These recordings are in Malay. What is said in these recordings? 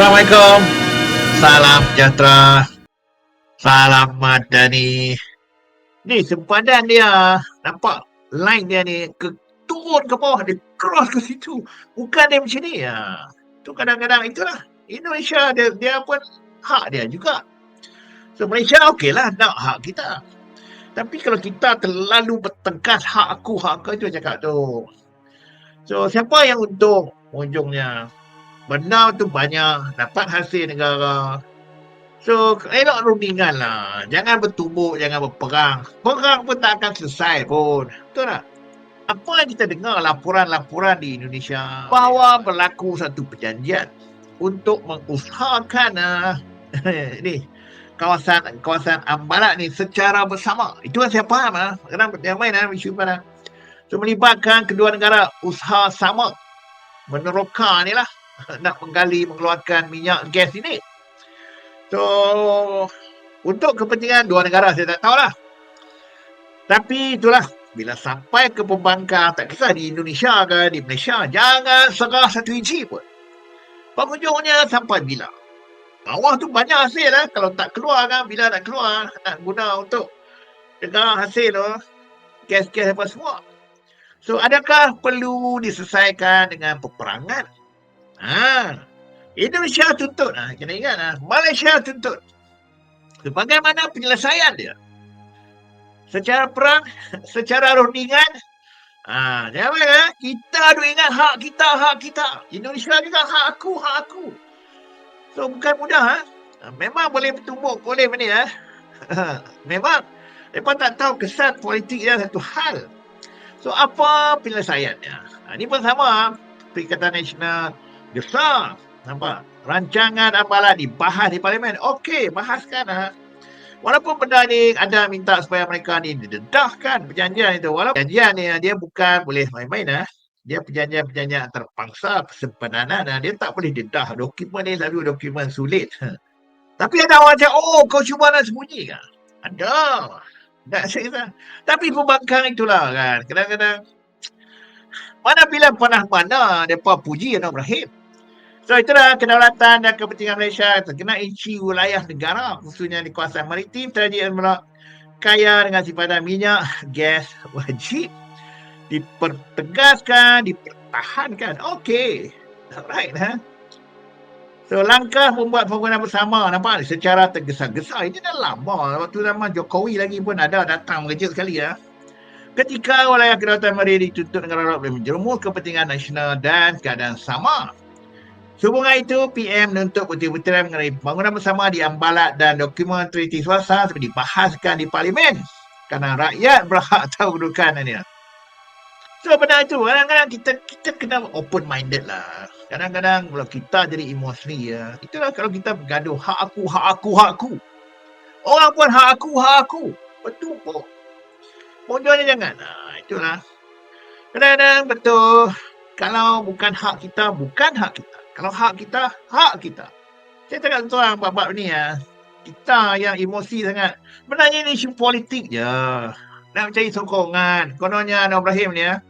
Assalamualaikum. Salam sejahtera. Salam madani. Ni sempadan dia. Nampak line dia ni ke turun ke bawah dia cross ke situ. Bukan dia macam ni. Ha. Tu kadang-kadang itulah. Indonesia dia, dia pun hak dia juga. So Malaysia okey lah nak hak kita. Tapi kalau kita terlalu bertengkas hak aku, hak aku itu cakap tu. So siapa yang untung ujungnya? Benar tu banyak, dapat hasil negara. So elok rundingan lah. Jangan bertumbuk, jangan berperang. Perang pun tak akan selesai pun. Betul tak? Apa yang kita dengar laporan-laporan di Indonesia bahawa berlaku satu perjanjian untuk mengusahakan uh, ni kawasan kawasan Ambalat ni secara bersama. Itu yang saya faham ah. Kadang yang main ah isu pada. So melibatkan kedua negara usaha sama meneroka ni lah nak menggali mengeluarkan minyak gas ini. So untuk kepentingan dua negara saya tak tahulah. Tapi itulah bila sampai ke pembangkang tak kisah di Indonesia ke di Malaysia jangan serah satu inci pun. Penghujungnya sampai bila? Bawah tu banyak hasil lah. Kalau tak keluar kan, bila nak keluar, nak guna untuk dengar hasil tu, gas-gas apa semua. So, adakah perlu diselesaikan dengan peperangan? Ha. Indonesia tuntut. Ha. Kena ingat. Ha. Malaysia tuntut. So, bagaimana penyelesaian dia? Secara perang, secara rundingan, Ha, jangan ha? kita ada ingat hak kita, hak kita. Indonesia juga hak aku, hak aku. So bukan mudah ha? Memang boleh bertumbuk, boleh ni ha? Memang mereka tak tahu kesan politik dia satu hal. So apa penyelesaiannya? Ha, ini pun sama Perikatan Nasional besar. Nampak? Rancangan amalan dibahas di parlimen. Okey, bahaskan ha. Walaupun benda ni ada minta supaya mereka ni didedahkan perjanjian itu. Walaupun perjanjian ni dia bukan boleh main-main lah. Dia perjanjian-perjanjian antarabangsa, persempadanan. Dia tak boleh dedah. Dokumen ni selalu dokumen sulit. Tapi ada orang cakap, oh kau cuba nak sembunyi kan? Ada. Tak saya Tapi pembangkang itulah kan. Kadang-kadang mana bila panah mana mereka puji Anwar Ibrahim. So itulah kedaulatan dan kepentingan Malaysia terkena inci wilayah negara khususnya di kawasan maritim terjadi Emirat kaya dengan simpanan minyak, gas wajib dipertegaskan, dipertahankan. Okey. Alright. Ha? So langkah membuat pembangunan bersama nampak secara tergesa-gesa ini dah lama. Waktu zaman Jokowi lagi pun ada datang mengejut sekali ya. Ketika wilayah kedaulatan maritim dituntut negara Arab menjerumus kepentingan nasional dan keadaan sama. Sehubungan itu, PM menuntut putih-putiran mengenai pembangunan bersama di Ambalat dan dokumen treaty swasta seperti dibahaskan di Parlimen. Kerana rakyat berhak tahu kedudukan ini. So, benda itu, kadang-kadang kita kita kena open-minded lah. Kadang-kadang kalau kita jadi emosi ya, itulah kalau kita bergaduh, hak aku, hak aku, hak aku. Orang pun hak aku, hak aku. Betul pun. Bodohnya jangan. Nah, itulah. Kadang-kadang betul. Kalau bukan hak kita, bukan hak kita. Kalau hak kita, hak kita. Saya cakap tuan bab-bab ni ya. Kita yang emosi sangat. Sebenarnya ini isu politik je. Nak mencari sokongan. Kononnya Anwar Ibrahim ni ya.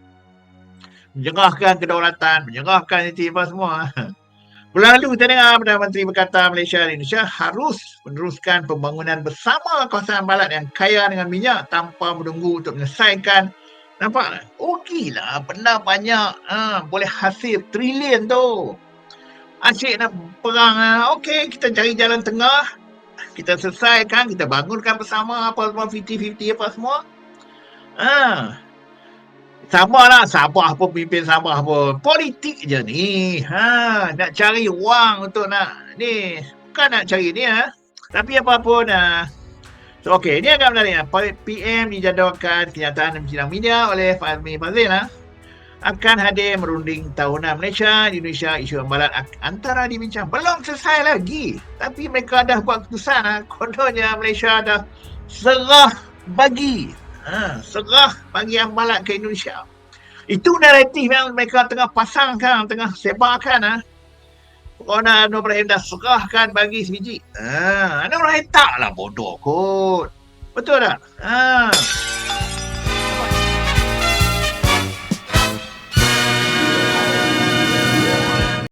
Menjengahkan kedaulatan, menjengahkan itu apa semua. Bulan lalu kita dengar Perdana Menteri berkata Malaysia dan Indonesia harus meneruskan pembangunan bersama kawasan balat yang kaya dengan minyak tanpa menunggu untuk menyelesaikan Nampak? Okey lah, benda banyak. Ha, boleh hasil trilion tu asyik nak perang ah, okey kita cari jalan tengah kita selesaikan kita bangunkan bersama apa semua 50-50 apa semua ha sama lah Sabah pun pimpin Sabah pun politik je ni ha nak cari wang untuk nak ni bukan nak cari ni ha tapi apa pun ha. So, okey, ini agak menarik. PM dijadualkan kenyataan sidang media oleh Fahmi Fazil. Ha? Akan hadir merunding tahunan Malaysia Indonesia isu ambalan antara dibincang belum selesai lagi tapi mereka dah buat keputusan ha. kononnya Malaysia dah serah bagi ha, serah bagi ambalan ke Indonesia itu naratif yang mereka tengah pasangkan tengah sebarkan ha. Corona Anwar Ibrahim dah serahkan bagi sebiji ha, Anwar Ibrahim taklah bodoh kot betul tak.